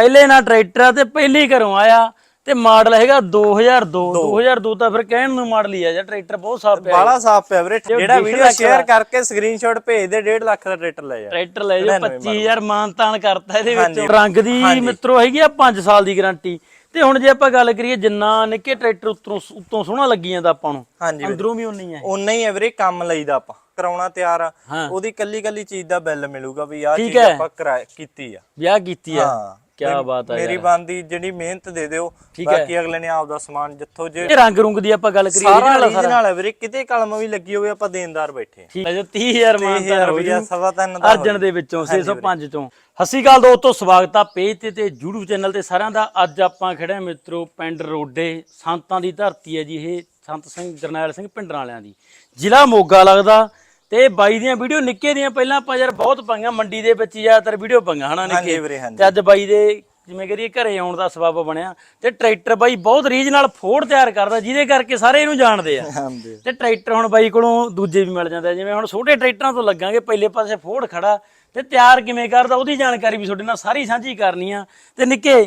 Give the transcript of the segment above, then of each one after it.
ਪਹਿਲੇ ਨਾਲ ਟਰੈਕਟਰ ਆ ਤੇ ਪਹਿਲੇ ਘਰੋਂ ਆਇਆ ਤੇ ਮਾਡਲ ਹੈਗਾ 2002 2002 ਤਾਂ ਫਿਰ ਕਹਿਣ ਨੂੰ ਮਾਡਲ ਹੀ ਆ ਜਾਂ ਟਰੈਕਟਰ ਬਹੁਤ ਸਾਫ਼ ਪਿਆ ਬਾਲਾ ਸਾਫ਼ ਪਿਆ ਵੀਰੇ ਜਿਹੜਾ ਵੀਡੀਓ ਸ਼ੇਅਰ ਕਰਕੇ ਸਕਰੀਨਸ਼ਾਟ ਭੇਜ ਦੇ 1.5 ਲੱਖ ਦਾ ਟਰੈਕਟਰ ਲੈ ਜਾ। ਟਰੈਕਟਰ ਲੈ ਜਾਓ 25000 ਮਾਨਤਾਨ ਕਰਤਾ ਇਹਦੇ ਵਿੱਚ। ਰੰਗ ਦੀ ਮਿੱਤਰੋ ਹੈਗੀ ਆ 5 ਸਾਲ ਦੀ ਗਾਰੰਟੀ ਤੇ ਹੁਣ ਜੇ ਆਪਾਂ ਗੱਲ ਕਰੀਏ ਜਿੰਨਾ ਨਿੱਕੇ ਟਰੈਕਟਰ ਉੱਤੋਂ ਉੱਤੋਂ ਸੋਹਣਾ ਲੱਗੀ ਜਾਂਦਾ ਆਪਾਂ ਨੂੰ। ਅੰਦਰੋਂ ਵੀ ਉਨੀ ਹੈ ਉਨਾ ਹੀ ਹੈ ਵੀਰੇ ਕੰਮ ਲਈਦਾ ਆਪਾਂ ਕਰਾਉਣਾ ਤਿਆਰ ਆ। ਉਹਦੀ ਕੱਲੀ ਕੱਲੀ ਚੀਜ਼ ਦਾ ਬਿੱਲ ਮਿਲੂਗਾ ਵੀ ਆਹ ਚੀਜ਼। ਆਪਾਂ ਕੀਤੀ ਆ। ਵਿਆਹ ਕੀਤੀ ਆ। ਹਾਂ। ਕੀ ਬਾਤ ਆ ਮੇਰੀ ਬੰਦੀ ਜਿਹੜੀ ਮਿਹਨਤ ਦੇ ਦਿਓ ਹੈ। ਬਾਕੀ ਅਗਲੇ ਨੇ ਆਪਦਾ ਸਮਾਨ ਜਿੱਥੋਂ ਜੇ ਇਹ ਰੰਗ ਰੁੰਗ ਦੀ ਆਪਾਂ ਗੱਲ ਕਰੀਏ ਸਾਰਾ ਰੀਜਨਲ ਹੈ ਵੀਰੇ ਕਿਤੇ ਕਲਮ ਵੀ ਲੱਗੀ ਹੋਵੇ ਆਪਾਂ ਦੇਣਦਾਰ ਬੈਠੇ ਆ ਠੀਕ ਹੈ ਜੋ 30000 ਮਾਨਤਾਨ ਹੋ ਰੁਪਿਆ ਜੂ ਸਵਾ ਤਿੰਨ ਦਾ ਅਰਜਨ ਦੇ ਵਿੱਚੋਂ 605 ਚੋਂ। ਹਸੀ ਗੱਲ ਦੋਸਤੋ ਸਵਾਗਤ ਆ ਪੇਜ ਤੇ ਤੇ YouTube ਚੈਨਲ ਤੇ ਸਾਰਿਆਂ ਦਾ। ਅੱਜ ਆਪਾਂ ਖੜੇ ਹਾਂ ਮਿੱਤਰੋ ਪਿੰਡ ਰੋਡੇ ਸੰਤਾਂ ਦੀ ਧਰਤੀ ਹੈ ਜੀ ਇਹ ਸੰਤ ਸਿੰਘ ਜਰਨੈਲ ਸਿੰਘ ਪਿੰਡਰਾਂ ਵਾਲਿਆਂ ਦੀ। ਜ਼ਿਲ੍ਹਾ ਮੋਗਾ ਲੱਗਦਾ ਤੇ ਬਾਈ ਦੀਆਂ ਵੀਡੀਓ ਨਿੱਕੇ ਦੀਆਂ ਪਹਿਲਾਂ ਆਪਾਂ ਯਾਰ ਬਹੁਤ ਪਾਈਆਂ ਮੰਡੀ ਦੇ ਵਿੱਚ ਜ਼ਿਆਦਾਤਰ ਵੀਡੀਓ ਪਾਈਆਂ ਹਨਾ ਹਾਂਜੀ ਨਿੱਕੇ ਵੀਰੇ ਹਾਂਜੀ। ਤੇ ਅੱਜ ਬਾਈ ਦੇ ਜਿਵੇਂ ਕਰੀਏ ਘਰੇ ਆਉਣ ਦਾ ਸਬਬ ਬਣਿਆ ਤੇ ਟਰੈਕਟਰ ਬਾਈ ਬਹੁਤ ਰੀਝ ਨਾਲ ਫੋੜ ਤਿਆਰ ਕਰਦਾ ਜਿਹਦੇ ਕਰਕੇ ਸਾਰੇ ਇਹਨੂੰ ਜਾਣਦੇ ਆ। ਹਾਂਜੀ। ਤੇ ਟਰੈਕਟਰ ਹੁਣ ਬਾਈ ਕੋਲੋਂ ਦੂਜੇ ਵੀ ਮਿਲ ਜਾਂਦੇ ਆ ਜਿਵੇਂ ਹੁਣ ਛੋਟੇ ਟਰੈਕਟਰਾਂ ਤੋਂ ਲੱਗਾਂਗੇ ਪਹਿਲੇ ਪਾਸੇ ਫੋੜ ਖੜਾ ਤੇ ਤਿਆਰ ਕਿਵੇਂ ਕਰਦਾ ਉਹਦੀ ਜਾਣਕਾਰੀ ਵੀ ਤੁਹਾਡੇ ਨਾਲ ਸਾਰੀ ਸਾਂਝੀ ਕਰਨੀ ਆ। ਤੇ ਨਿੱਕੇ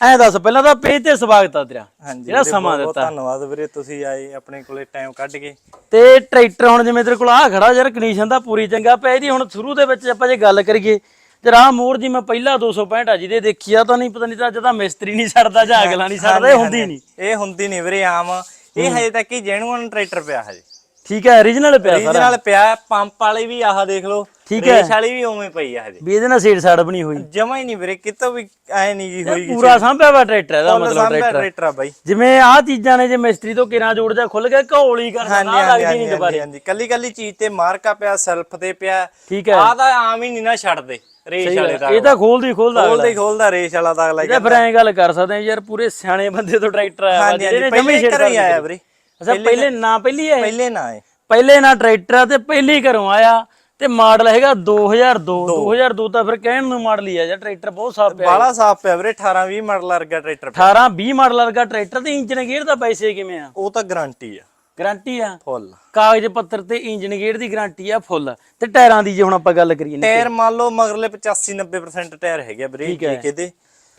ਐ ਦੱਸ ਪਹਿਲਾਂ ਤਾਂ ਪੇਜ ਤੇ ਸਵਾਗਤ ਆ ਤੇਰਾ। ਹਾਂਜੀ ਜਿਹੜਾ ਵੀਰੇ, ਸਮਾਂ ਬਹੁਤ ਬਹੁਤ ਦਿੱਤਾ। ਧੰਨਵਾਦ ਵੀਰੇ ਤੁਸੀਂ ਆਏ ਆਪਣੇ ਕੋਲੇ ਟਾਈਮ ਕੱਢ ਕੇ। ਤੇ ਟਰੈਕਟਰ ਹੁਣ ਜਿਵੇਂ ਤੇਰੇ ਕੋਲ ਆ ਖੜਾ ਯਾਰ ਕੰਡੀਸ਼ਨ ਦਾ ਪੂਰੀ ਚੰਗਾ ਪਿਆ। ਇਹਦੀ ਹੁਣ ਸ਼ੁਰੂ ਦੇ ਵਿੱਚ ਆਪਾਂ ਜੇ ਗੱਲ ਕਰੀਏ ਤੇ ਰਾਹ ਮੋਰ ਦੀ ਮੈਂ ਪਹਿਲਾਂ 265 ਆ ਜਿਹਦੇ ਦੇਖੀ ਆ ਤਾਂ ਨਹੀਂ ਪਤਾ ਨਹੀਂ ਤਾਂ ਜਦਾ ਮਿਸਤਰੀ ਨਹੀਂ ਛੱਡਦਾ ਜਾਂ ਅਗਲਾ ਨਹੀਂ ਛੱਡਦਾ ਇਹ ਹੁੰਦੀ ਨਹੀਂ। ਇਹ ਹੁੰਦੀ ਨਹੀਂ ਵੀਰੇ ਆਮ। ਇਹ ਹਜੇ ਤੱਕ ਹੀ ਜੈਨੂਅਨ ਟਰੈਕਟਰ ਪਿਆ ਹਜੇ। ਠੀਕ ਹੈ origignal ਪਿਆ ਸਾਰਾ। ਰੀਜਨਲ ਪਿਆ ਪੰਪ ਵਾਲੀ ਵੀ ਆਹ ਦੇਖ ਲਓ ਠੀਕ ਹੈ। ਰੇਸ ਵਾਲੀ ਵੀ ਉਵੇਂ ਪਈ ਆ ਹਜੇ। ਵੀ ਇਹਦੇ ਨਾਲ ਸੀਟ ਸਾੜ ਬਣੀ ਹੋਈ। ਜਮਾ ਹੀ ਨਹੀਂ ਵੀਰੇ ਕਿਤੋਂ ਵੀ ਐ ਨਹੀਂ ਜੀ ਹੋਈ ਪੂਰਾ ਸਾਂਭਿਆ ਵਾ ਟਰੈਕਟਰ ਇਹਦਾ ਮਤਲਬ ਟਰੈਕਟਰ ਟਰੈਕਟਰ ਆ ਬਾਈ। ਜਿਵੇਂ ਆਹ ਚੀਜ਼ਾਂ ਨੇ ਜੇ ਮਿਸਤਰੀ ਤੋਂ ਕਿਰਾਂ ਜੋੜ ਜਾ ਖੁੱਲ ਗਿਆ ਘੋਲੀ ਕਰ ਹਾਂਜੀ ਨਾ ਹਾਂਜੀ ਲੱਗਦੀ ਨਹੀਂ ਹਾਂਜੀ ਦੁਬਾਰੇ। ਹਾਂਜੀ ਕੱਲੀ ਕੱਲੀ ਚੀਜ਼ ਤੇ ਮਾਰਕਾ ਪਿਆ ਸੈਲਫ ਤੇ ਪਿਆ। ਠੀਕ ਹੈ। ਆਹ ਤਾਂ ਆਮ ਹੀ ਨਹੀਂ ਨਾ ਛੱਡਦੇ ਰੇਸ ਵਾਲੇ ਦਾ ਇਹ ਤਾਂ ਖੋਲਦੀ ਖੋਲਦਾ ਖੋਲਦਾ ਹੀ ਖੋਲਦਾ ਰੇਸ ਵਾਲਾ ਤਾਂ ਅਗਲਾ ਇਹਦਾ ਫਿਰ ਐਂ ਗੱਲ ਕਰ ਸਕਦੇ ਆ ਯਾਰ ਪੂਰੇ ਸਿਆਣੇ ਬੰਦੇ ਤੋਂ ਟਰੈਕਟਰ ਆਇਆ ਵਾ ਹਾਂਜੀ ਜਿਹੜੇ ਹਾਂਜੀ ਨੇ ਜਮੀ ਪਹਿਲੇ ਛੇੜ ਘਰੋਂ ਹੀ ਆਇਆ ਵੀਰੇ। ਅੱਛਾ ਪਹਿਲੇ ਨਾ ਪਹਿਲੀ ਹੈ ਪਹਿਲੇ ਨਾ ਆਏ ਪਹਿਲੇ ਨਾ ਟਰੈਕਟਰ ਆ ਤੇ ਪਹਿਲੇ ਹੀ ਘਰੋਂ ਆਇਆ ਤੇ ਮਾਡਲ ਹੈਗਾ 2002 2002 ਤਾਂ ਫਿਰ ਕਹਿਣ ਨੂੰ ਮਾਡਲ ਹੀ ਆ ਜਾਂ ਟਰੈਕਟਰ ਬਹੁਤ ਸਾਫ਼ ਪਿਆ। ਬਾਲਾ ਸਾਫ਼ ਪਿਆ ਵੀਰੇ 18 20 ਮਾਡਲ ਵਰਗਾ ਟਰੈਕਟਰ 18 20 ਮਾਡਲ ਵਰਗਾ ਟਰੈਕਟਰ ਤੇ ਇੰਜਨ ਗੇਅਰ ਦਾ ਪੈਸੇ ਕਿਵੇਂ ਆ? ਉਹ ਤਾਂ ਗਾਰੰਟੀ ਆ। ਗਾਰੰਟੀ ਆ? ਫੁੱਲ ਕਾਗਜ਼ ਪੱਤਰ ਤੇ ਇੰਜਨ ਗੇਅਰ ਦੀ ਗਾਰੰਟੀ ਆ ਫੁੱਲ ਤੇ ਟਾਇਰਾਂ ਦੀ ਜੇ ਹੁਣ ਆਪਾਂ ਗੱਲ ਕਰੀਏ ਨਾ ਟਾਇਰ ਮੰਨ ਲਓ ਮਗਰਲੇ 85 90% ਟਾਇਰ ਹੈਗੇ ਆ ਵੀਰੇ ਜੀਕੇ ਦੇ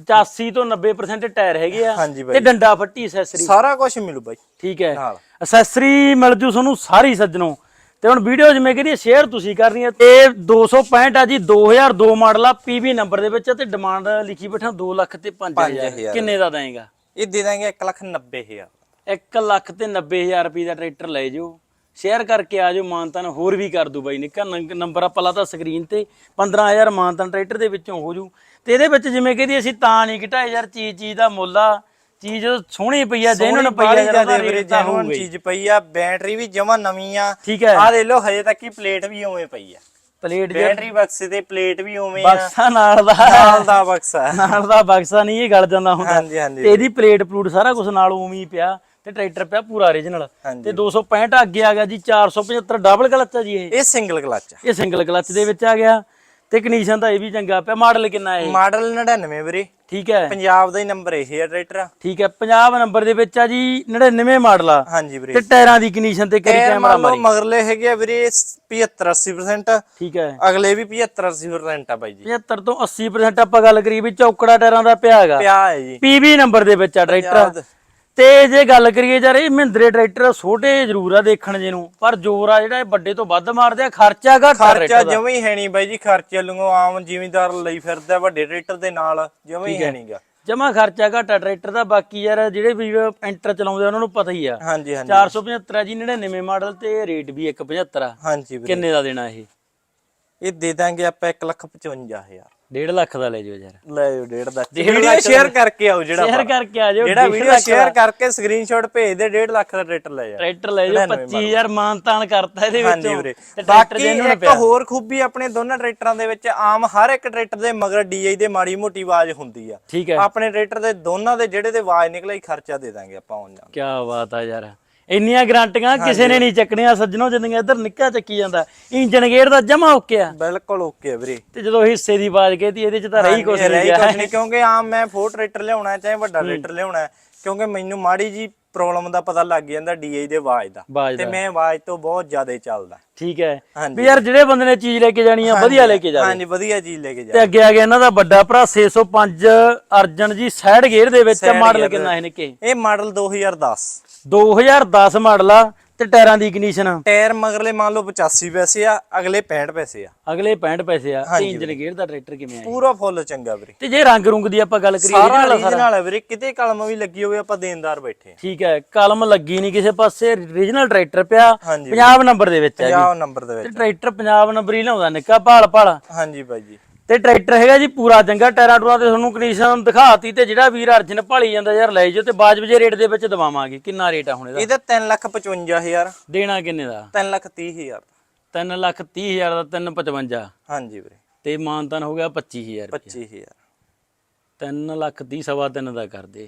85 ਤੋਂ 90% ਟਾਇਰ ਹੈਗੇ ਆ ਹਾਂਜੀ ਬਾਈ। ਤੇ ਡੰਡਾ ਫੱਟੀ ਐਸੈਸਰੀ ਸਾਰਾ ਕੁਝ ਮਿਲੂ ਬਾਈ ਠੀਕ ਹੈ। ਨਾਲ। ਮਿਲ ਜੂ ਤੁਹਾਨੂੰ ਸਾਰੀ ਸੱਜਣੋ। ਤੇ ਹੁਣ ਵੀਡੀਓ ਜਿਵੇਂ ਕਰੀਏ ਸ਼ੇਅਰ ਤੁਸੀਂ ਕਰਨੀ ਹੈ ਤੇ 265 ਆ ਜੀ 2002 ਮਾਡਲ ਆ ਪੀਵੀ ਨੰਬਰ ਦੇ ਵਿੱਚ ਤੇ ਡਿਮਾਂਡ ਲਿਖੀ ਬੈਠਾ 2 ਲੱਖ ਤੇ 5000 5000 ਕਿੰਨੇ ਦਾ ਦੇਂਗਾ ਇਹ ਦੇ ਦਾਂਗੇ 1 ਲੱਖ 90 ਹਜ਼ਾਰ। 1 ਲੱਖ ਤੇ 90000 ਰੁਪਏ ਦਾ ਟਰੈਕਟਰ ਲੈ ਜਾਓ। ਸ਼ੇਅਰ ਕਰਕੇ ਆ ਜਾਓ ਮਾਨਤਨ ਹੋਰ ਵੀ ਕਰ ਦੂ ਬਾਈ। ਨਿੱਕਾ ਨੰਬਰ ਆਪਾਂ ਲਾਤਾ ਸਕਰੀਨ ਤੇ 15000 ਮਾਨਤਨ ਟਰੈਕਟਰ ਦੇ ਵਿੱਚੋਂ ਹੋ ਜੂ। ਤੇ ਇਹਦੇ ਵਿੱਚ ਜਿਵੇਂ ਕਹਦੀ ਅਸੀਂ ਤਾਂ ਨਹੀਂ ਘਟਾਏ ਯਾਰ ਚੀਜ਼ ਚੀਜ਼ ਦਾ ਮੁੱਲ ਆ। ਚੀਜ਼ ਸੋਹਣੀ ਪਈ ਆ ਜਿਹਨਾਂ ਨੂੰ ਪਈ ਆ ਜਿਹੜਾ ਵੀਰੇ ਹੀ। ਚੀਜ਼ ਪਈ ਆ ਬੈਟਰੀ ਵੀ ਜਮਾ ਨਵੀਂ ਆ। ਠੀਕ ਹੈ। ਆ ਦੇ ਲੋ ਹਜੇ ਤੱਕ ਹੀ ਪਲੇਟ ਵੀ ਉਵੇਂ ਪਈ ਆ। ਪਲੇਟ ਬੈਟਰੀ ਬਕਸੇ ਤੇ ਪਲੇਟ ਵੀ ਉਵੇਂ ਆ। ਬਕਸਾ ਨਾਲ ਦਾ ਨਾਲ ਦਾ ਬਕਸਾ। ਨਾਲ ਦਾ ਬਕਸਾ ਨਹੀਂ ਇਹ ਗਲ ਜਾਂਦਾ ਹੁੰਦਾ। ਹਾਂਜੀ ਹਾਂਜੀ। ਤੇ ਇਹਦੀ ਪਲੇਟ ਪਲੂਟ ਸਾਰਾ ਕੁਝ ਨਾਲ ਉਵੇਂ ਹੀ ਪਿਆ। ਤੇ ਟਰੈਕਟਰ ਪਿਆ ਪੂਰਾ origignal। ਤੇ 265 ਅੱਗੇ ਆ ਗਿਆ ਜੀ 475 ਡਬਲ ਕਲਚ ਆ ਜੀ ਇਹ। ਇਹ ਸਿੰਗਲ ਕਲਚ ਇਹ ਸਿੰਗਲ ਕਲਚ ਦੇ ਵਿੱਚ ਆ ਗਿਆ। ਤੇ ਕੰਡੀਸ਼ਨ ਤਾਂ ਇਹ ਵੀ ਚੰਗਾ ਪਿਆ। ਮਾਡਲ ਕਿੰਨਾ ਇਹ? ਮਾਡਲ 99 ਵੀਰੇ। ਠੀਕ ਹੈ। ਪੰਜਾਬ ਦਾ ਹੀ ਨੰਬਰ ਇਹ ਹੈ ਟਰੈਕਟਰ। ਠੀਕ ਹੈ। 50 ਨੰਬਰ ਦੇ ਵਿੱਚ ਆ ਜੀ 99 ਮਾਡਲ ਆ। ਹਾਂਜੀ ਵੀਰੇ। ਤੇ ਟਾਇਰਾਂ ਦੀ ਕੰਡੀਸ਼ਨ ਤੇ ਕਰੀ ਟਾਇਰ ਕੈਮਰਾ ਮਾਰੀ। ਮਗਰਲੇ ਹੈਗੇ ਆ ਵੀਰੇ 75 80% ਠੀਕ ਹੈ। ਅਗਲੇ ਵੀ 75 80% ਆ ਬਾਈ ਜੀ। 75 ਤੋਂ 80% ਆਪਾਂ ਗੱਲ ਕਰੀਏ ਵੀ ਚੌਕੜਾ ਟਾਇਰਾਂ ਦਾ ਪਿਆ ਹੈਗਾ। ਪਿਆ ਹੈ ਜੀ। ਪੀਵੀ ਨੰਬਰ ਦੇ ਵਿੱਚ ਆ ਟਰੈਕਟਰ। ਤੇ ਜੇ ਗੱਲ ਕਰੀਏ ਯਾਰ ਇਹ ਮਹਿੰਦਰੇ ਟਰੈਕਟਰ ਛੋਟੇ ਜ਼ਰੂਰ ਆ ਦੇਖਣ ਜੇ ਨੂੰ ਪਰ ਜ਼ੋਰ ਆ ਜਿਹੜਾ ਇਹ ਵੱਡੇ ਤੋਂ ਵੱਧ ਮਾਰਦੇ ਆ ਖਰਚਾ ਘੱਟ ਖਰਚਾ ਜਮੇ ਹੀ ਹੈ ਨਹੀਂ ਬਾਈ ਜੀ ਖਰਚੇ ਲੰਗੋ ਆਮ ਜ਼ਿਮੀਂਦਾਰ ਲਈ ਫਿਰਦਾ ਵੱਡੇ ਟਰੈਕਟਰ ਦੇ ਨਾਲ ਜਮੇ ਹੀ ਹੈ ਨਹੀਂਗਾ। ਜਮਾ ਖਰਚਾ ਘੱਟ ਟਰੈਕਟਰ ਦਾ ਬਾਕੀ ਯਾਰ ਜਿਹੜੇ ਵੀ ਐਂਟਰ ਚਲਾਉਂਦੇ ਉਹਨਾਂ ਨੂੰ ਪਤਾ ਹੀ ਆ। ਹਾਂਜੀ ਹਾਂਜੀ। 475 ਆ ਜੀ 99 ਮਾਡਲ ਤੇ ਰੇਟ ਵੀ 175 ਆ। ਹਾਂਜੀ ਕਿੰਨੇ ਦਾ ਦੇਣਾ ਇਹ? ਇਹ ਦੇ ਦਾਂਗੇ ਆਪਾਂ 155000 1.5 ਲੱਖ ਦਾ ਲੈ ਜਾਓ ਯਾਰ। ਲੈ ਜਾਓ ਡੇਢ ਦਾ ਡੇਢ ਵੀਡੀਓ ਲੱਖ ਸ਼ੇਅਰ ਕਰਕੇ ਆਓ ਜਿਹੜਾ ਸ਼ੇਅਰ ਕਰਕੇ ਆ ਜਾਓ ਜਿਹੜਾ ਵੀਡੀਓ ਲੱਖ ਸ਼ੇਅਰ ਦਾ। ਕਰਕੇ ਸਕਰੀਨਸ਼ਾਟ ਭੇਜ ਦੇ 1.5 ਲੱਖ ਦਾ ਟਰੈਕਟਰ ਲੈ ਜਾ। ਟਰੈਕਟਰ ਲੈ ਜਾਓ 25000 ਮਾਨਤਾਨ ਕਰਤਾ ਇਹਦੇ ਹਾਂਜੀ ਵਿੱਚੋਂ। ਵੀਰੇ। ਤੇ ਟਰੈਕਟਰ ਬਾਕੀ ਦੇ ਇੱਕ ਹੋਰ ਖੂਬੀ ਆਪਣੇ ਦੋਨਾਂ ਟਰੈਕਟਰਾਂ ਦੇ ਵਿੱਚ ਆਮ ਹਰ ਇੱਕ ਟਰੈਕਟਰ ਦੇ ਮਗਰ ਡੀਆਈ ਦੇ ਮਾੜੀ ਮੋਟੀ ਆਵਾਜ਼ ਹੁੰਦੀ ਆ। ਠੀਕ ਹੈ। ਆਪਣੇ ਟਰੈਕਟਰ ਦੇ ਦੋਨਾਂ ਦੇ ਜਿਹੜੇ ਤੇ ਆਵਾਜ਼ ਨਿਕਲੇ ਖਰਚਾ ਦੇ ਦਾਂਗੇ ਆਪਾਂ ਉਹਨਾਂ ਕੀ ਬਾਤ ਆ ਯਾਰ। ਇੰਨੀਆਂ ਗਰੰਟੀਆਂ ਕਿਸੇ ਨੇ ਨਹੀਂ ਚੱਕਣੀਆਂ ਸੱਜਣੋ ਜਿੰਨੀਆਂ ਇੱਧਰ ਨਿੱਕਾ ਚੱਕੀ ਜਾਂਦਾ ਇੰਜਨ ਗੇਅਰ ਦਾ ਜਮਾ ਓਕੇ ਆ। ਬਿਲਕੁਲ ਓਕੇ ਵੀਰੇ। ਤੇ ਜਦੋਂ ਹਿੱਸੇ ਦੀ ਆਵਾਜ਼ ਕਹਿਤੀ ਇਹਦੇ ਚ ਤਾਂ ਰਹੀ ਕੁਛ ਨਹੀਂ ਗਿਆ। ਕਿਉਂਕਿ ਆਮ ਮੈਂ ਫੋਰ ਟਰੈਕਟਰ ਲਿਆਉਣਾ ਚਾਹੇ ਵੱਡਾ ਟਰੈਕਟਰ ਲਿਆਉਣਾ ਕਿਉਂਕਿ ਮੈਨੂੰ ਮਾੜੀ ਜੀ ਪ੍ਰੋਬਲਮ ਦਾ ਪਤਾ ਲੱਗ ਜਾਂਦਾ ਡੀਆਈ ਦੇ ਆਵਾਜ਼ ਦਾ। ਤੇ ਮੈਂ ਆਵਾਜ਼ ਤੋਂ ਬਹੁਤ ਜ਼ਿਆਦਾ ਚੱਲਦਾ। ਠੀਕ ਹੈ। ਵੀ ਯਾਰ ਜਿਹੜੇ ਬੰਦੇ ਨੇ ਚੀਜ਼ ਲੈ ਕੇ ਜਾਣੀ ਆ ਵਧੀਆ ਲੈ ਕੇ ਜਾਵੇ। ਹਾਂਜੀ ਵਧੀਆ ਚੀਜ਼ ਲੈ ਕੇ ਜਾ ਤੇ ਅੱਗੇ ਆ ਗਿਆ ਇਹਨਾਂ ਦਾ ਵੱਡਾ ਭਰਾ 605 ਅਰਜਨ ਜੀ ਸਾਈਡ ਗੇਅਰ ਦੇ ਵਿੱਚ ਮਾਡਲ ਕਿੰਨਾ ਹੈ ਨਿੱਕੇ? ਇਹ ਮਾਡਲ 2010 2010 ਮਾਡਲ ਆ ਤੇ ਟਾਇਰਾਂ ਦੀ ਕੰਡੀਸ਼ਨ ਟਾਇਰ ਮਗਰਲੇ ਮੰਨ ਲਓ 85 ਪੈਸੇ ਆ ਅਗਲੇ 65 ਪੈਸੇ ਆ। ਅਗਲੇ 65 ਪੈਸੇ ਆ। ਤੇ ਇੰਜਨ ਗੇਅਰ ਦਾ ਟਰੈਕਟਰ ਕਿਵੇਂ ਆ ਪੂਰਾ ਫੁੱਲ ਚੰਗਾ ਵੀਰੇ। ਤੇ ਜੇ ਰੰਗ ਰੁੰਗ ਦੀ ਆਪਾਂ ਗੱਲ ਕਰੀਏ ਸਾਰਾ? ਰੀਜਨਲ ਹੈ ਵੀਰੇ ਕਿਤੇ ਕਲਮ ਵੀ ਲੱਗੀ ਹੋਵੇ ਆਪਾਂ ਦੇਣਦਾਰ ਬੈਠੇ ਆ। ਠੀਕ ਹੈ ਕਲਮ ਲੱਗੀ ਨਹੀਂ ਕਿਸੇ ਪਾਸੇ ਰੀਜਨਲ ਟਰੈਕਟਰ ਪਿਆ। ਪੰਜਾਬ ਨੰਬਰ ਦੇ ਵਿੱਚ ਹੈ ਜੀ। 50 ਨੰਬਰ ਦੇ ਤੇ ਵਿੱਚ ਟਰੈਕਟਰ ਪੰਜਾਬ ਨੰਬਰ ਹੀ ਲਾਉਂਦਾ ਨਿੱਕਾ ਭਾਲ ਭਾਲ ਹਾਂਜੀ ਬਾਈ ਜੀ। ਤੇ ਟਰੈਕਟਰ ਹੈਗਾ ਜੀ ਪੂਰਾ ਚੰਗਾ ਟਾਇਰਾਂ ਟੂਰਾਂ ਤੇ ਤੁਹਾਨੂੰ ਕੰਡੀਸ਼ਨ ਦਿਖਾਤੀ ਤੇ ਜਿਹੜਾ ਵੀਰ ਅਰਜਨ ਭਾਲੀ ਜਾਂਦਾ ਯਾਰ ਲੈ ਜਾਓ ਤੇ ਬਾਜਬ ਜੇ ਰੇਟ ਦੇ ਵਿੱਚ ਦਵਾਵਾਂਗੇ। ਕਿੰਨਾ ਰੇਟ ਆ ਹੁਣ ਇਹਦਾ? ਇਹਦਾ 3 ਲੱਖ 55000 ਦੇਣਾ ਕਿੰਨੇ ਦਾ? 3 ਲੱਖ 30000 3 ਲੱਖ 30 ਹਜ਼ਾਰ ਦਾ 355 ਹਾਂਜੀ ਵੀਰੇ। ਤੇ ਮਾਨਤਨ ਹੋ ਗਿਆ 25000 25000 3 ਲੱਖ 30 ਸਵਾ ਤਿੰਨ ਦਾ ਕਰਦੇ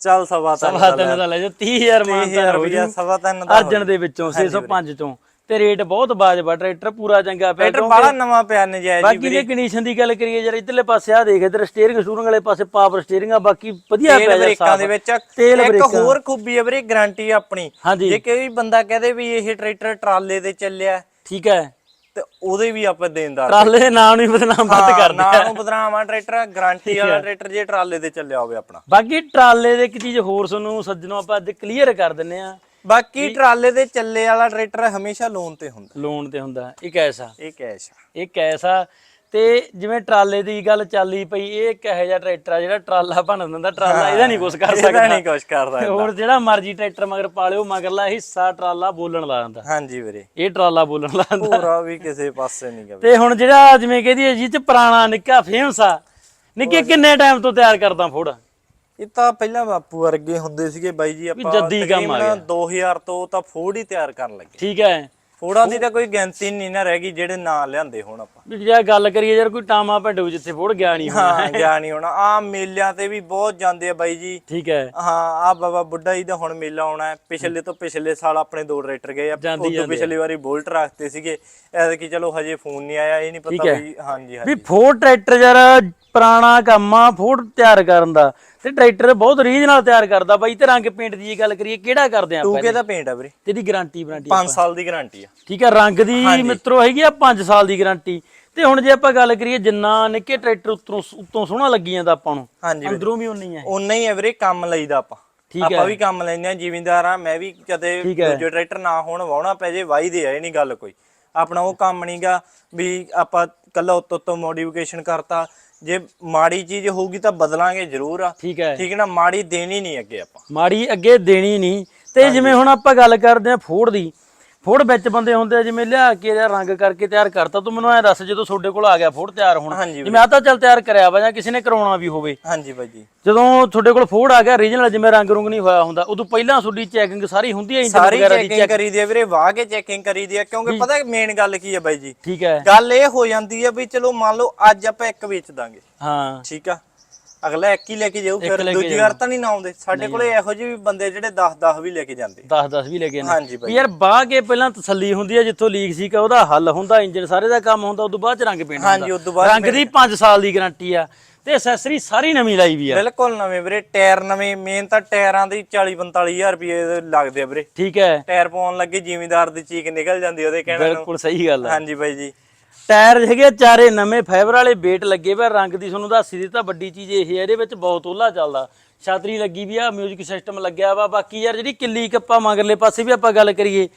ਚੱਲ ਸਵਾ ਤਾਂ ਸਵਾ ਤਿੰਨ ਦਾ ਲੈ ਜਾਓ 30000 ਮਾਨਤਨ ਹੋ ਜੂ। ਸਵਾ ਤਿੰਨ ਦਾ ਅਰਜਨ ਦੇ ਵਿੱਚੋਂ 605 ਚੋਂ। ਤੇ ਰੇਟ ਬਹੁਤ ਬਾਜਬਾ ਟਰੈਕਟਰ ਪੂਰਾ ਚੰਗਾ ਪਿਆ ਟਰੈਕਟਰ ਬੜਾ ਨਵਾਂ ਪਿਆ ਨਜਾਇਜ਼ ਜੀ ਬਾਕੀ ਜੇ ਕੰਡੀਸ਼ਨ ਦੀ ਗੱਲ ਕਰੀਏ ਜਰਾ ਇਧਰਲੇ ਪਾਸੇ ਆ ਦੇਖ ਇਧਰ ਸਟੀਅਰਿੰਗ ਸਟੂਰਿੰਗ ਵਾਲੇ ਪਾਸੇ ਪਾਵਰ ਸਟੀਅਰਿੰਗ ਆ ਬਾਕੀ ਵਧੀਆ ਪਿਆ ਜਾ ਬ੍ਰੇਕਾਂ ਦੇ ਵਿੱਚ ਤੇਲ ਇੱਕ। ਹੋਰ ਖੂਬੀ ਹੈ ਵੀਰੇ ਗਾਰੰਟੀ ਆਪਣੀ। ਜੇ ਕੋਈ ਬੰਦਾ ਕਹਦੇ ਵੀ ਇਹ ਟਰੈਕਟਰ ਟਰਾਲੇ ਤੇ ਚੱਲਿਆ ਠੀਕ ਹੈ। ਤੇ ਉਹਦੇ ਵੀ ਆਪਾਂ ਦੇਣਦਾਰ ਟਰਾਲੇ ਦੇ ਨਾਮ ਨਹੀਂ ਬਦਨਾਮ ਵੱਧ ਕਰਦੇ ਨਾ ਨੂੰ ਬਦਨਾਮਾ ਟਰੈਕਟਰ ਗਾਰੰਟੀ ਵਾਲਾ ਟਰੈਕਟਰ ਜੇ ਟਰਾਲੇ ਤੇ ਚੱਲਿਆ ਹੋਵੇ ਆਪਣਾ। ਬਾਕੀ ਟਰਾਲੇ ਦੇ ਇੱਕ ਚੀਜ਼ ਹੋਰ ਤੁਹਾਨੂੰ ਸੱਜਣੋ ਆਪਾਂ ਅੱਜ ਕਲੀਅਰ ਕਰ ਦਿੰਨੇ ਆ ਬਾਕੀ ਟਰਾਲੇ ਤੇ ਚੱਲੇ ਵਾਲਾ ਟਰੈਕਟਰ ਹਮੇਸ਼ਾ ਲੋਨ ਤੇ ਹੁੰਦਾ। ਲੋਨ ਤੇ ਹੁੰਦਾ ਇੱਕ ਐਸਾ ਇਹ ਕੈਸ਼ ਆ। ਇੱਕ ਐਸਾ ਤੇ ਜਿਵੇਂ ਟਰਾਲੇ ਦੀ ਗੱਲ ਚੱਲੀ ਪਈ ਇਹ ਇੱਕ ਇਹੋ ਜਿਹਾ ਟਰੈਕਟਰ ਆ ਜਿਹੜਾ ਟਰਾਲਾ ਬਣ ਦਿੰਦਾ ਟਰਾਲਾ ਇਹਦਾ ਨਹੀਂ ਕੁਝ ਕਰ ਇਹਦਾ ਸਕਦਾ। ਨਹੀਂ ਕੁਛ ਕਰਦਾ ਹੋਰ ਜਿਹੜਾ ਮਰਜ਼ੀ ਟਰੈਕਟਰ ਮਗਰ ਪਾਲਿਓ ਮਗਰਲਾ ਹਿੱਸਾ ਟਰਾਲਾ ਬੋਲਣ ਲਾ ਜਾਂਦਾ ਹਾਂਜੀ ਵੀਰੇ। ਇਹ ਟਰਾਲਾ ਬੋਲਣ ਲਾ ਜਾਂਦਾ ਪੂਰਾ ਵੀ ਕਿਸੇ ਪਾਸੇ ਨਹੀਂ ਗਾ। ਤੇ ਹੁਣ ਜਿਹੜਾ ਜਿਵੇਂ ਕਹਦੀ ਜੀ ਚ ਪੁਰਾਣਾ ਨਿੱਕਾ ਫੇਮਸ ਆ। ਨਿੱਕੇ ਕਿੰਨੇ ਟਾਈਮ ਤੋਂ ਤਿਆਰ ਕਰਦਾ ਫੋੜ? ਇਹ ਤਾਂ ਪਹਿਲਾਂ ਬਾਪੂ ਵਰਗੇ ਹੁੰਦੇ ਸੀਗੇ ਬਾਈ ਜੀ ਆਪਾਂ ਜੱਦੀ ਕੰਮ ਆ ਤਕਰੀਬਨ 2000 ਤੋਂ ਤਾਂ ਫੋੜ ਹੀ ਤਿਆਰ ਕਰਨ ਲੱਗੇ। ਠੀਕ ਹੈ। ਫੋੜਾਂ ਦੀ ਤਾਂ ਕੋਈ ਗਿਣਤੀ ਨਹੀਂ ਨਾ ਰਹਿ ਗਈ ਜਿਹੜੇ ਨਾਂ ਲਿਆਂਦੇ ਹੁਣ ਆਪਾਂ। ਵੀ ਜੇ ਗੱਲ ਕਰੀਏ ਯਾਰ ਕੋਈ ਟਾਮਾ ਪਿੰਡੂ ਜਿੱਥੇ ਫੋੜ ਗਿਆ ਨਹੀਂ ਹੋਣਾ। ਹਾਂ ਗਿਆ ਨਹੀਂ ਹੋਣਾ। ਆ ਮੇਲਿਆਂ ਤੇ ਵੀ ਬਹੁਤ ਜਾਂਦੇ ਆ ਬਾਈ ਜੀ। ਠੀਕ ਹੈ। ਹਾਂ ਆ ਬਾਬਾ ਬੁੱਢਾ ਜੀ ਦਾ ਹੁਣ ਮੇਲਾ ਆਉਣਾ ਹੈ। ਪਿਛਲੇ ਤੋਂ ਪਿਛਲੇ ਸਾਲ ਆਪਣੇ ਦੋ ਟਰੈਕਟਰ ਗਏ ਆ। ਜਾਂਦੀ ਉਦੋਂ ਪਿਛਲੀ ਵਾਰੀ ਬੁਲਟ ਰੱਖਤੇ ਸੀਗੇ। ਐਤਕੀ ਚਲੋ ਹਜੇ ਫੋਨ ਨਹੀਂ ਆਇਆ ਇਹ ਨਹੀਂ ਪਤਾ। ਵੀ ਹਾਂਜੀ ਹਾਂਜੀ ਵੀ ਫੋੜ ਟਰੈਕਟਰ ਯਾਰ ਪੁਰਾਣਾ ਕੰਮ ਆ ਫੋੜ ਤਿਆਰ ਕਰਨ ਦਾ। ਤੇ ਟਰੈਕਟਰ ਬਹੁਤ ਰੀਝ ਨਾਲ ਤਿਆਰ ਕਰਦਾ ਬਾਈ ਤੇ ਰੰਗ ਪੇਂਟ ਦੀ ਜੇ ਗੱਲ ਕਰੀਏ ਕਿਹੜਾ ਕਰਦੇ ਆ ਟੂਕੇ ਦਾ ਪੇਂਟ ਆ ਵੀਰੇ। ਤੇਰੀ ਗਾਰੰਟੀ ਵਾਰੰਟੀ 5 ਸਾਲ ਦੀ ਗਾਰੰਟੀ ਆ। ਠੀਕ ਹੈ ਰੰਗ ਦੀ ਮਿੱਤਰੋ ਹੈਗੀ ਆ 5 ਸਾਲ ਦੀ ਗਾਰੰਟੀ ਤੇ ਹੁਣ ਜੇ ਆਪਾਂ ਗੱਲ ਕਰੀਏ ਜਿੰਨਾ ਨਿੱਕੇ ਟਰੈਕਟਰ ਉੱਤੋਂ ਉੱਤੋਂ ਸੋਹਣਾ ਲੱਗੀ ਜਾਂਦਾ ਆਪਾਂ ਨੂੰ ਅੰਦਰੋਂ ਵੀ ਉਨੀ ਹੈ ਉਨਾ ਹੀ ਹੈ ਵੀਰੇ ਕੰਮ ਲਈਦਾ ਆਪਾਂ। ਆਪਾਂ ਵੀ ਕੰਮ ਲੈਂਦੇ ਆ ਜ਼ਿਮੀਂਦਾਰ ਆ ਮੈਂ ਵੀ ਕਦੇ। ਦੂਜੇ ਟਰੈਕਟਰ ਨਾ ਹੋਣ ਵਾਉਣਾ ਪੈ ਜੇ ਵਾਹੀਦੇ ਆ ਇਹ ਨਹੀਂ ਗੱਲ ਕੋਈ। ਆਪਣਾ ਉਹ ਕੰਮ ਨਹੀਂਗਾ ਵੀ ਆਪਾਂ ਕੱਲਾ ਉੱਤੋਂ ਉੱਤੋਂ ਮੋਡੀਫਿਕੇਸ਼ਨ ਕਰਤਾ ਜੇ ਮਾੜੀ ਚੀਜ਼ ਹੋਊਗੀ ਤਾਂ ਬਦਲਾਂਗੇ ਜ਼ਰੂਰ ਆ। ਠੀਕ ਹੈ। ਠੀਕ ਹੈ ਨਾ ਮਾੜੀ ਦੇਣੀ ਨਹੀਂ ਅੱਗੇ ਆਪਾਂ। ਮਾੜੀ ਅੱਗੇ ਦੇਣੀ ਨਹੀਂ। ਤੇ ਜਿਵੇਂ ਹੁਣ ਆਪਾਂ ਗੱਲ ਕਰਦੇ ਆ ਫੋੜ ਦੀ ਫੋੜ ਵਿੱਚ ਬੰਦੇ ਹੁੰਦੇ ਆ ਜਿਵੇਂ ਲਿਆ ਕੇ ਇਹਦਾ ਰੰਗ ਕਰਕੇ ਤਿਆਰ ਕਰਤਾ ਤੂੰ ਮੈਨੂੰ ਐ ਦੱਸ ਜਦੋਂ ਤੁਹਾਡੇ ਕੋਲ ਆ ਗਿਆ ਫੋੜ ਤਿਆਰ ਹੋਣ ਹਾਂਜੀ ਜਿਵੇਂ ਆ ਤਾਂ ਚੱਲ ਤਿਆਰ ਕਰਿਆ ਵਾ ਜਾਂ ਕਿਸੇ ਨੇ ਕਰਾਉਣਾ ਵੀ ਹੋਵੇ। ਹਾਂਜੀ ਬਾਈ ਜੀ। ਜਦੋਂ ਤੁਹਾਡੇ ਕੋਲ ਫੋੜ ਆ ਗਿਆ ਰੀਜਨਲ ਜਿਵੇਂ ਰੰਗ ਰੁੰਗ ਨਹੀਂ ਹੋਇਆ ਹੁੰਦਾ ਉਦੋਂ ਪਹਿਲਾਂ ਤੁਹਾਡੀ ਚੈਕਿੰਗ ਸਾਰੀ ਹੁੰਦੀ ਹੈ ਇੰਜਨ ਵਗੈਰਾ ਦੀ ਚੈਕਿੰਗ ਕਰੀਦੀ ਆ ਵੀਰੇ ਵਾਹ ਕੇ ਚੈਕਿੰਗ ਕਰੀਦੀ ਆ ਕਿਉਂਕਿ ਪਤਾ ਮੇਨ ਗੱਲ ਕੀ ਆ ਬਾਈ ਜੀ? ਠੀਕ ਹੈ। ਗੱਲ ਇਹ ਹੋ ਜਾਂਦੀ ਆ ਵੀ ਚਲੋ ਮੰਨ ਲਓ ਅੱਜ ਆਪਾਂ ਇੱਕ ਵੇਚ ਦਾਂਗੇ। ਹਾਂ। ਠੀਕ ਆ? ਅਗਲਾ ਇੱਕ ਹੀ ਲੈ ਕੇ ਜਾਊ ਫਿਰ ਦੂਜੀ ਵਾਰ ਤਾਂ ਨਹੀਂ ਨਾ ਆਉਂਦੇ। ਸਾਡੇ ਕੋਲੇ ਇਹੋ ਜਿਹੇ ਵੀ ਬੰਦੇ ਜਿਹੜੇ 10 10 ਵੀ ਲੈ ਕੇ ਜਾਂਦੇ। 10 10 ਵੀ ਲੈ ਕੇ ਬਾਈ ਯਾਰ ਬਾਹ ਕੇ ਪਹਿਲਾਂ ਤਸੱਲੀ ਹੁੰਦੀ ਹੈ ਜਿੱਥੋਂ ਲੀਕ ਸੀ ਕਿ ਉਹਦਾ ਹੱਲ ਹੁੰਦਾ ਇੰਜਨ ਸਾਰੇ ਦਾ ਕੰਮ ਹੁੰਦਾ ਉਦੋਂ ਬਾਅਦ ਚ ਰੰਗ ਪੇਂਟ ਹਾਂਜੀ ਉਦੋਂ ਬਾਅਦ ਰੰਗ ਦੀ 5 ਸਾਲ ਦੀ ਗਾਰੰਟੀ ਆ। ਤੇ ਐਕਸੈਸਰੀ ਸਾਰੀ ਨਵੀਂ ਲਾਈ ਵੀ ਆ। ਬਿਲਕੁਲ ਨਵੇਂ ਵੀਰੇ ਟਾਇਰ ਨਵੇਂ ਮੇਨ ਤਾਂ ਟਾਇਰਾਂ ਦੀ 40 45000 ਰੁਪਏ ਲੱਗਦੇ ਆ ਵੀਰੇ। ਠੀਕ ਹੈ। ਟਾਇਰ ਪਾਉਣ ਲੱਗੇ ਜ਼ਿਮੀਦਾਰ ਦੀ ਚੀਕ ਨਿਕਲ ਜਾਂਦੀ ਉਹਦੇ ਕਹਿਣ ਨੂੰ। ਬਿਲਕੁਲ ਸਹੀ ਗੱਲ ਆ। ਹਾਂਜੀ ਬਾਈ ਜੀ। ਟਾਇਰ ਹੈਗੇ ਚਾਰੇ ਨਵੇਂ ਫਾਈਬਰ ਵਾਲੇ ਬੇਟ ਲੱਗੇ ਵੇ ਰੰਗ ਦੀ ਤੁਹਾਨੂੰ ਦੱਸੀ ਦਿੱਤਾ ਵੱਡੀ ਚੀਜ਼ ਇਹ ਹੈ ਇਹਦੇ ਵਿੱਚ ਬਹੁਤ ਉਹਲਾ ਚੱਲਦਾ। ਛਾਤਰੀ ਲੱਗੀ ਵੀ ਆ ਮਿਊਜ਼ਿਕ ਸਿਸਟਮ ਲੱਗਿਆ ਵਾ ਬਾਕੀ ਯਾਰ ਜਿਹੜੀ ਕਿੱਲੀ ਕੱਪਾ ਮਗਰਲੇ ਪਾਸੇ ਵੀ ਆਪਾਂ ਗੱਲ ਕਰੀਏ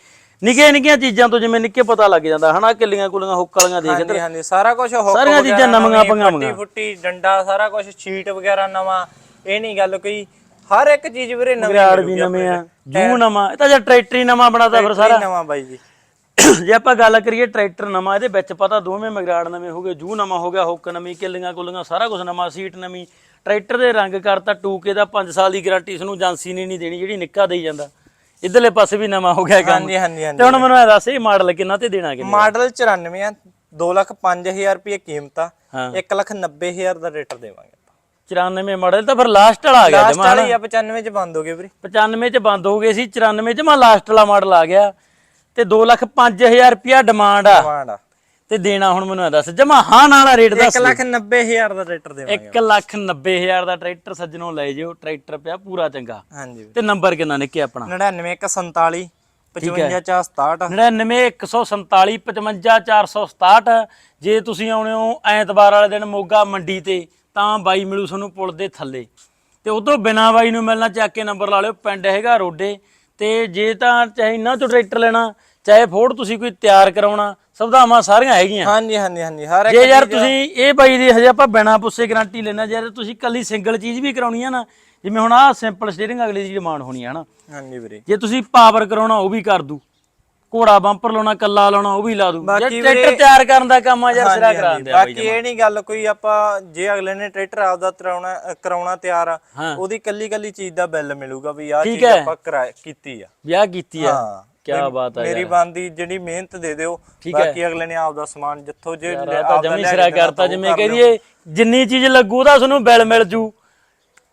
ਨਿੱਕੀਆਂ ਨਿੱਕੀਆਂ ਚੀਜ਼ਾਂ ਤੋਂ ਜਿਵੇਂ ਨਿੱਕੇ ਪਤਾ ਲੱਗ ਜਾਂਦਾ ਹਨਾ ਕਿੱਲੀਆਂ ਕੁਲੀਆਂ ਹੁੱਕ ਵਾਲੀਆਂ ਦੇਖ ਹਾਂਜੀ ਹਾਂਜੀ ਸਾਰਾ ਕੁਝ ਹੁੱਕ ਸਾਰੀਆਂ ਚੀਜ਼ਾਂ ਨਵੀਆਂ ਨਵੀਂ, ਪੰਗਾਂ ਫੱਟੀ ਫੁੱਟੀ ਡੰਡਾ ਸਾਰਾ ਕੁਝ ਸ਼ੀਟ ਵਗੈਰਾ ਨਵਾਂ ਇਹ ਨਹੀਂ ਗੱਲ ਕੋਈ ਹਰ ਇੱਕ ਚੀਜ਼ ਵੀਰੇ ਨਵੀਂ ਗਰਾੜ ਵੀ ਮਿਲੂਗੀ ਨਵੇਂ ਆ ਜੂ ਨਵਾਂ ਇਹ ਤਾਂ ਜੇ ਟਰੈਕਟਰ ਹੀ ਨਵਾਂ ਬਣਾਦਾ ਫਿਰ ਸਾਰਾ। ਨਵਾਂ ਬਾਈ ਜੀ। ਜੇ ਆਪਾਂ ਗੱਲ ਕਰੀਏ ਟਰੈਕਟਰ ਨਵਾਂ ਇਹਦੇ ਵਿੱਚ ਪਤਾ ਦੋਵੇਂ ਮਗਰਾੜ ਨਵੇਂ ਹੋ ਗਏ ਜੂ ਨਵਾਂ ਹੋ ਗਿਆ ਹੁੱਕ ਨਵੀਂ ਕਿੱਲੀਆਂ ਕੁੱਲੀਆਂ ਸਾਰਾ ਕੁਝ ਨਵਾਂ ਸੀਟ ਨਵੀਂ। ਟਰੈਕਟਰ ਦੇ ਰੰਗ ਕਰਤਾ ਟੂਕੇ ਦਾ 5 ਸਾਲ ਦੀ ਗਾਰੰਟੀ ਇਸ ਨੂੰ ਏਜੰਸੀ ਨੇ ਨਹੀਂ ਦੇਣੀ ਜਿਹੜੀ ਨਿੱਕਾ ਦੇਈ ਜਾਂਦਾ। ਇਧਰਲੇ ਪਾਸੇ ਵੀ ਨਵਾਂ ਹੋ ਗਿਆ ਕੰਮ। ਹਾਂਜੀ ਹਾਂਜੀ ਹਾਂਜੀ ਤੇ ਹੁਣ ਮੈਨੂੰ ਇਹ ਦੱਸ ਇਹ ਮਾਡਲ ਕਿੰਨਾ ਤੇ ਦੇਣਾ ਕਿੰਨਾ ਮਾਡਲ 94 ਆ 2 ਲੱਖ 5000 ਰੁਪਏ ਕੀਮਤ ਆ ਹਾਂ। 1 ਲੱਖ 90000 ਦਾ ਰੇਟਰ ਦੇਵਾਂਗੇ ਆਪਾਂ। 94 ਮਾਡਲ ਤਾਂ ਫਿਰ ਲਾਸਟ ਵਾਲਾ ਆ ਗਿਆ ਲਾਸਟ ਜਮਾ ਵਾਲੀ ਆ 95 ਚ ਬੰਦ ਹੋ ਗਏ ਵੀਰੇ। 95 ਚ ਬੰਦ ਹੋ ਗਏ ਸੀ 94 ਚ ਮਾ ਲਾਸਟ ਵਾਲਾ ਮਾਡਲ ਆ ਗਿਆ। ਤੇ 2 ਲੱਖ 5000 ਰੁਪਿਆ ਡਿਮਾਂਡ ਆ। ਡਿਮਾਂਡ ਆ। ਤੇ ਦੇਣਾ ਹੁਣ ਮੈਨੂੰ ਇਹ ਦੱਸ ਜਮਾ ਹਾਂ ਵਾਲਾ ਰੇਟ ਦੱਸ। 1 ਲੱਖ 90 ਹਜ਼ਾਰ ਦਾ ਟਰੈਕਟਰ ਦੇਵਾਂਗੇ 1 ਲੱਖ 90 ਹਜ਼ਾਰ ਦਾ ਟਰੈਕਟਰ ਸੱਜਣੋਂ ਲੈ ਜਿਓ ਟਰੈਕਟਰ ਪਿਆ ਪੂਰਾ ਚੰਗਾ। ਹਾਂਜੀ। ਤੇ ਨੰਬਰ ਕਿੰਨਾ ਨਿੱਕੇ ਆਪਣਾ? 99 147 55 ਚਾਰ 67 99 147 55467 ਜੇ ਤੁਸੀਂ ਆਉਣੇ ਹੋ ਐਤਵਾਰ ਵਾਲੇ ਦਿਨ ਮੋਗਾ ਮੰਡੀ ਤੇ ਤਾਂ ਬਾਈ ਮਿਲੂ ਤੁਹਾਨੂੰ ਪੁਲ ਦੇ ਥੱਲੇ। ਤੇ ਉਦੋਂ ਬਿਨਾ ਬਾਈ ਨੂੰ ਮਿਲਣਾ ਚੱਕ ਕੇ ਨੰਬਰ ਲਾ ਲਿਓ ਪਿੰਡ ਹੈਗਾ ਰੋਡੇ। ਤੇ ਜੇ ਤਾਂ ਚਾਹੇ ਇਹਨਾਂ ਤੋਂ ਟਰੈਕਟਰ ਲੈਣਾ ਚਾਹੇ ਫੋੜ ਤੁਸੀਂ ਕੋਈ ਤਿਆਰ ਕਰਾਉਣਾ ਸੁਵਿਧਾਵਾਂ ਸਾਰੀਆਂ ਹੈਗੀਆਂ। ਹਾਂਜੀ ਹਾਂਜੀ ਹਾਂਜੀ ਹਰ ਇੱਕ ਜੇ ਯਾਰ ਤੁਸੀਂ ਇਹ ਬਾਈ ਦੀ ਹਜੇ ਆਪਾਂ ਬਿਨਾ ਪੁੱਛੇ ਗਾਰੰਟੀ ਲੈਣਾ ਜੇ ਤੁਸੀਂ ਕੱਲੀ ਸਿੰਗਲ ਚੀਜ਼ ਵੀ ਕਰਾਉਣੀ ਆ ਨਾ ਜਿਵੇਂ ਹੁਣ ਆਹ ਸਿੰਪਲ ਸਟੀਅਰਿੰਗ ਅਗਲੀ ਦੀ ਡਿਮਾਂਡ ਹੋਣੀ ਆ ਨਾ ਹਾਂਜੀ ਵੀਰੇ। ਜੇ ਤੁਸੀਂ ਪਾਵਰ ਕਰਾਉਣਾ ਉਹ ਵੀ ਕਰ ਦੂ। ਘੋੜਾ ਬੰਪਰ ਲਾਉਣਾ ਕੱਲਾ ਲਾਉਣਾ ਉਹ ਵੀ ਲਾ ਦੂ ਬਾਕੀ ਟਰੈਕਟਰ ਤਿਆਰ ਕਰਨ ਦਾ ਕੰਮ ਆ ਯਾਰ ਸਿਰਾ ਕਰਾ। ਦਿੰਦੇ ਆ ਬਾਈ ਬਾਕੀ ਇਹ ਨਹੀਂ ਗੱਲ ਕੋਈ ਆਪਾਂ ਜੇ ਅਗਲੇ ਨੇ ਟਰੈਕਟਰ ਆਪਦਾ ਕਰਾਉਣਾ ਤਿਆਰ ਆ ਹਾਂ। ਉਹਦੀ ਕੱਲੀ ਕੱਲੀ ਚੀਜ਼ ਦਾ ਬਿੱਲ ਮਿਲੂਗਾ ਵੀ ਆਹ ਠੀਕ ਚੀਜ਼ ਹੈ। ਆਪਾਂ ਕਰਾ ਕੀਤੀ ਆ ਵਿਆਹ ਕੀਤੀ ਆ ਹਾਂ ਕੀ ਬਾਤ ਆ ਮੇਰੀ ਯਾਰ ਬੰਦੀ ਜਿਹੜੀ ਮਿਹਨਤ ਦੇ ਦਿਓ ਠੀਕ ਹੈ। ਬਾਕੀ ਅਗਲੇ ਨੇ ਆਪਦਾ ਸਮਾਨ ਜਿੱਥੋਂ ਜੇ ਯਾਰ ਲਿਆ- ਆਹ ਤਾਂ ਆਪਦਾ ਜਮੀ ਲਿਆ ਸਿਰਾ ਦੇਣਾ ਕਰਤਾ ਤਾਂ ਉਹ ਜਿਵੇਂ ਕਰ ਲਿਓ। ਕਹੀਏ ਜਿੰਨੀ ਚੀਜ਼ ਲੱਗੂ ਉਹਦਾ ਤੁਹਾਨੂੰ ਬਿੱਲ ਮਿਲ ਜੂ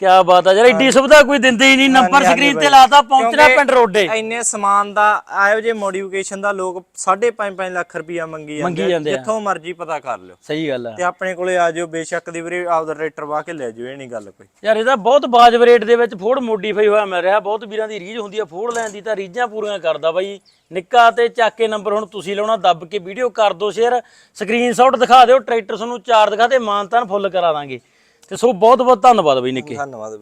ਕੀ ਬਾਤ ਆ ਯਾਰ ਐਡੀ ਸੁਵਿਧਾ ਕੋਈ ਦਿੰਦੇ ਹੀ ਨਹੀਂ ਨੰਬਰ ਸਕਰੀਨ ਤੇ। ਲਾਤਾ ਪਹੁੰਚਣਾ ਪਿੰਡ ਰੋਡੇ। ਇੰਨੇ ਸਮਾਨ ਦਾ ਆਇਓ ਜੇ ਮੋਡੀਫਿਕੇਸ਼ਨ ਦਾ ਲੋਕ 5.5 ਲੱਖ ਰੁਪਇਆ ਮੰਗੀ ਜਾਂਦੇ। ਜਿੱਥੋਂ ਮਰਜ਼ੀ ਪਤਾ ਕਰ ਲਿਓ। ਸਹੀ ਗੱਲ ਆ। ਤੇ ਆਪਣੇ ਕੋਲੇ ਆ ਜਿਓ ਬੇਸ਼ੱਕ ਦੀ ਵੀਰੇ ਆਪਦਾ ਟਰੈਕਟਰ ਵਾਹ ਕੇ ਲੈ ਜਿਓ ਇਹ ਨਹੀਂ ਗੱਲ ਕੋਈ। ਯਾਰ ਇਹਦਾ ਬਹੁਤ ਬਾਜਬ ਰੇਟ ਦੇ ਵਿੱਚ ਫੋੜ ਮੋਡੀਫਾਈ ਹੋਇਆ ਮਿਲ ਰਿਹਾ। ਬਹੁਤ ਵੀਰਾਂ ਦੀ ਰੀਝ ਹੁੰਦੀ ਆ ਫੋੜ ਲੈਣ ਦੀ ਤਾਂ ਰੀਝਾਂ ਪੂਰੀਆਂ ਕਰਦਾ ਬਾਈ। ਨਿੱਕਾ ਤੇ ਚੱਕ ਨੰਬਰ ਹੁਣ ਤੁਸੀਂ ਲਾਉਣਾ ਦੱਬ ਕੇ ਵੀਡੀਓ ਕਰ ਦਿਓ ਸ਼ੇਅਰ ਸਕਰੀਨਸ਼ਾਟ ਦਿਖਾ ਦਿਓ ਟਰੈਕਟਰ ਤੁਹਾਨੂੰ ਚਾਰ ਦਿਖਾ ਤੇ ਮਾਨਤਾਨ ਫੁੱਲ ਕਰਾ ਦਾਂਗੇ। ਤੇ ਸੋ ਬਹੁਤ ਬਹੁਤ ਧੰਨਵਾਦ ਬਾਈ ਨਿੱਕੇ। ਧੰਨਵਾਦ